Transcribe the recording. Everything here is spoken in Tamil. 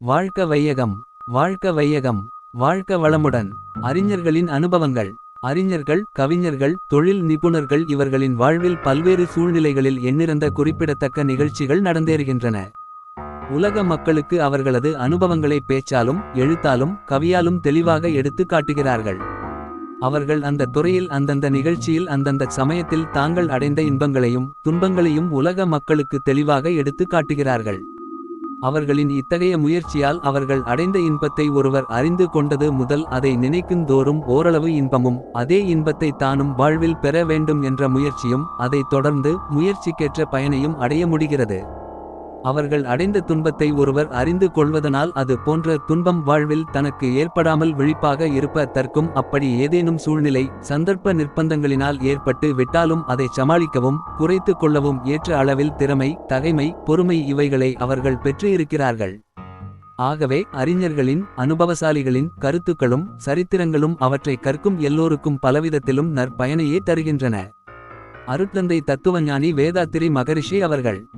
வாழ்க்க வையகம் வாழ்க்க வையகம் வாழ்க்க வளமுடன். அறிஞர்களின் அனுபவங்கள். அறிஞர்கள் கவிஞர்கள் தொழில் நிபுணர்கள் இவர்களின் வாழ்வில் பல்வேறு சூழ்நிலைகளில் எண்ணிறந்த குறிப்பிடத்தக்க நிகழ்ச்சிகள் நடந்தேறுகின்றன. உலக மக்களுக்கு அவர்களது அனுபவங்களை பேச்சாலும் எழுத்தாலும் கவியாலும் தெளிவாக எடுத்துக் காட்டுகிறார்கள். அவர்கள் அந்த துறையில் அந்தந்த நிகழ்ச்சியில் அந்தந்த சமயத்தில் தாங்கள் அடைந்த இன்பங்களையும் துன்பங்களையும் உலக மக்களுக்கு தெளிவாக எடுத்துக் காட்டுகிறார்கள். அவர்களின் இத்தகைய முயற்சியால் அவர்கள் அடைந்த இன்பத்தை ஒருவர் அறிந்து கொண்டது முதல் அதை நினைக்குந்தோறும் ஓரளவு இன்பமும் அதே இன்பத்தை தானும் வாழ்வில் பெற வேண்டும் என்ற முயற்சியும் அதைத் தொடர்ந்து முயற்சிக்கேற்ற பயனையும் அடைய முடிகிறது. அவர்கள் அடைந்த துன்பத்தை ஒருவர் அறிந்து கொள்வதனால் அது போன்ற துன்பம் வாழ்வில் தனக்கு ஏற்படாமல் விழிப்பாக இருப்ப தற்கும் அப்படி ஏதேனும் சூழ்நிலை சந்தர்ப்ப நிர்பந்தங்களினால் ஏற்பட்டு விட்டாலும் அதை சமாளிக்கவும் குறைத்து கொள்ளவும் ஏற்ற அளவில் திறமை தகைமை பொறுமை இவைகளை அவர்கள் பெற்று இருக்கிறார்கள் ஆகவே அறிஞர்களின் அனுபவசாலிகளின் கருத்துக்களும் சரித்திரங்களும் அவற்றை கற்கும் எல்லோருக்கும் பலவிதத்திலும் நற்பயனையே தருகின்றன. அருட்தந்தை தத்துவஞானி வேதாத்திரி மகரிஷி அவர்கள்